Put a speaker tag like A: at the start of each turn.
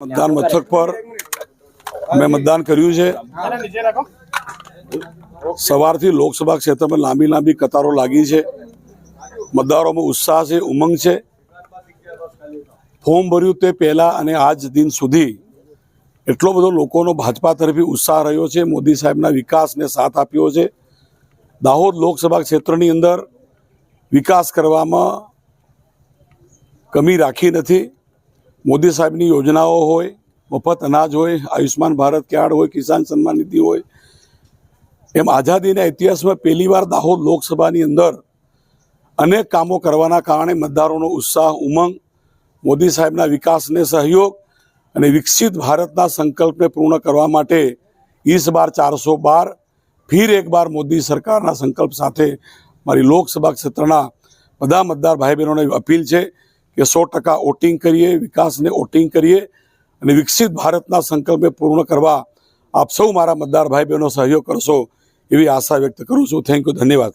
A: મતદાન મથક પર મેં મતદાન કર્યું છે. સવારથી લોકસભા ક્ષેત્રમાં લાંબી લાંબી કતારો લાગી છે. મતદારોમાં ઉત્સાહ છે ઉમંગ છે. ફોર્મ ભર્યું તે પહેલાં અને આજ દિન સુધી એટલો બધો લોકોનો ભાજપા તરફી ઉત્સાહ રહ્યો છે મોદી સાહેબના વિકાસને સાથ આપ્યો છે. દાહોદ લોકસભા ક્ષેત્રની અંદર વિકાસ કરવામાં કમી રાખી નથી. મોદી સાહેબની યોજનાઓ હોય, મફત અનાજ હોય આયુષ્માન ભારત કાર્ડ હોય, કિસાન સન્માન નિધિ હોય, એમ આઝાદીના ઇતિહાસમાં પહેલીવાર દાહોદ લોકસભાની અંદર અનેક કામો કરવાના કારણે મતદારોનો ઉત્સાહ, ઉમંગ, મોદી સાહેબના વિકાસને સહયોગ અને વિકસિત ભારતના સંકલ્પને પૂર્ણ કરવા માટે ઈસ બાર ચારસો બાર, ફિર એક બાર મોદી સરકારના સંકલ્પ સાથે મારી લોકસભા ક્ષેત્રના બધા મતદાર ભાઈ બહેનોને અપીલ છે કે સો ટકા વોટિંગ કરીએ, વિકાસને વોટિંગ કરીએ અને વિકસિત ભારતના સંકલ્પને પૂર્ણ કરવા આપ સૌ મારા મતદાર ભાઈ બહેનો સહયોગ કરશો એવી આશા વ્યક્ત કરું છું. થેન્ક યુ ધન્યવાદ.